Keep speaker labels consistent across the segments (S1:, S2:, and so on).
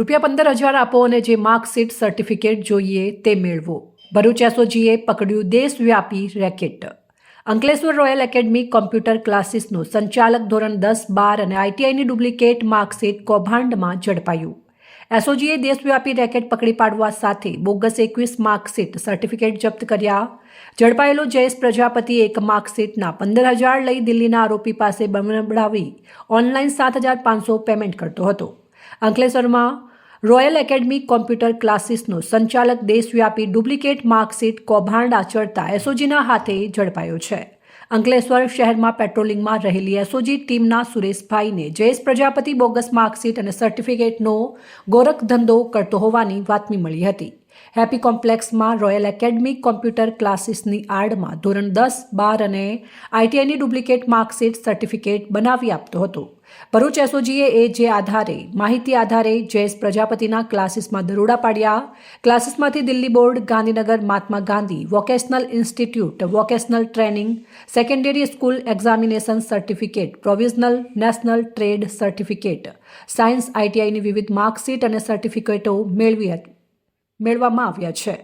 S1: રૂપિયા પંદર હજાર આપો અને જે માર્કશીટ સર્ટિફિકેટ જોઈએ તે મેળવો. ભરૂચ એસઓજીએ પકડ્યું દેશવ્યાપી racket. Ankleshwar royal academy computer ક્લાસીસનું સંચાલક ધોરણ દસ બાર અને આઈટીઆઈની ડુપ્લિકેટ માર્કશીટ કૌભાંડમાં ઝડપાયું. એસઓજીએ દેશવ્યાપી રેકેટ પકડી પાડવા સાથે બોગસ એકવીસ માર્કશીટ સર્ટિફિકેટ જપ્ત કર્યા. ઝડપાયેલો જયેશ પ્રજાપતિ એક માર્કશીટના પંદર હજાર લઈ દિલ્હીના આરોપી પાસે બનાવડાવી ઓનલાઈન સાત હજાર પાંચસો પેમેન્ટ કરતો હતો. અંકલેશ્વરમાં રોયલ એકેડમી કોમ્પ્યુટર ક્લાસીસનો સંચાલક દેશવ્યાપી ડુપ્લિકેટ માર્કશીટ કૌભાંડ આચરતા એસઓજીના હાથે ઝડપાયો છે. અંકલેશ્વર શહેરમાં પેટ્રોલિંગમાં રહેલી એસઓજી ટીમના સુરેશભાઈને જયેશ પ્રજાપતિ બોગસ માર્કશીટ અને સર્ટિફિકેટનો ગોરખ ધંધો કરતો હોવાની બાતમી મળી હતી. હેપી કોમ્પ્લેક્સમાં રોયલ એકેડમી કોમ્પ્યુટર ક્લાસીસની આડમાં ધોરણ દસ, બાર અને આઈટીઆઈની ડુપ્લિકેટ માર્કશીટ સર્ટિફિકેટ બનાવી આપતો હતો. ભરૂચ એસઓજીએ એ જે આધારે, માહિતી આધારે જયેશ પ્રજાપતિના ક્લાસીસમાં દરોડા પાડ્યા. ક્લાસીસમાંથી Delhi board, Gandhinagar Mahatma Gandhi, vocational institute, vocational training, secondary school examination certificate, provisional national trade certificate, science આઈટીઆઈની વિવિધ માર્કશીટ અને સર્ટિફિકેટો મેળવી હતી. મેળવવામાં આવ્યા છે.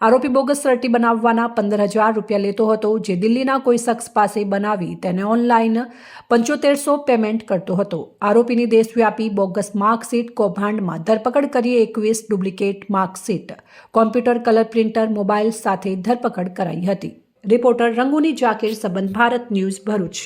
S1: આરોપી બોગસ સર્ટી બનાવવાના પંદર હજાર રૂપિયા લેતો હતો, જે દિલ્હીના કોઈ શખ્સ પાસે બનાવી તેને ઓનલાઈન પંચોતેરસો પેમેન્ટ કરતો હતો. આરોપીની દેશવ્યાપી બોગસ માર્કશીટ કૌભાંડમાં ધરપકડ કરી એકવીસ duplicate marksheet, computer colour printer, mobile સાથે ધરપકડ કરાઈ હતી. રિપોર્ટર રંગુની જાકીર, સંબંધ ભારત ન્યૂઝ ભરૂચ.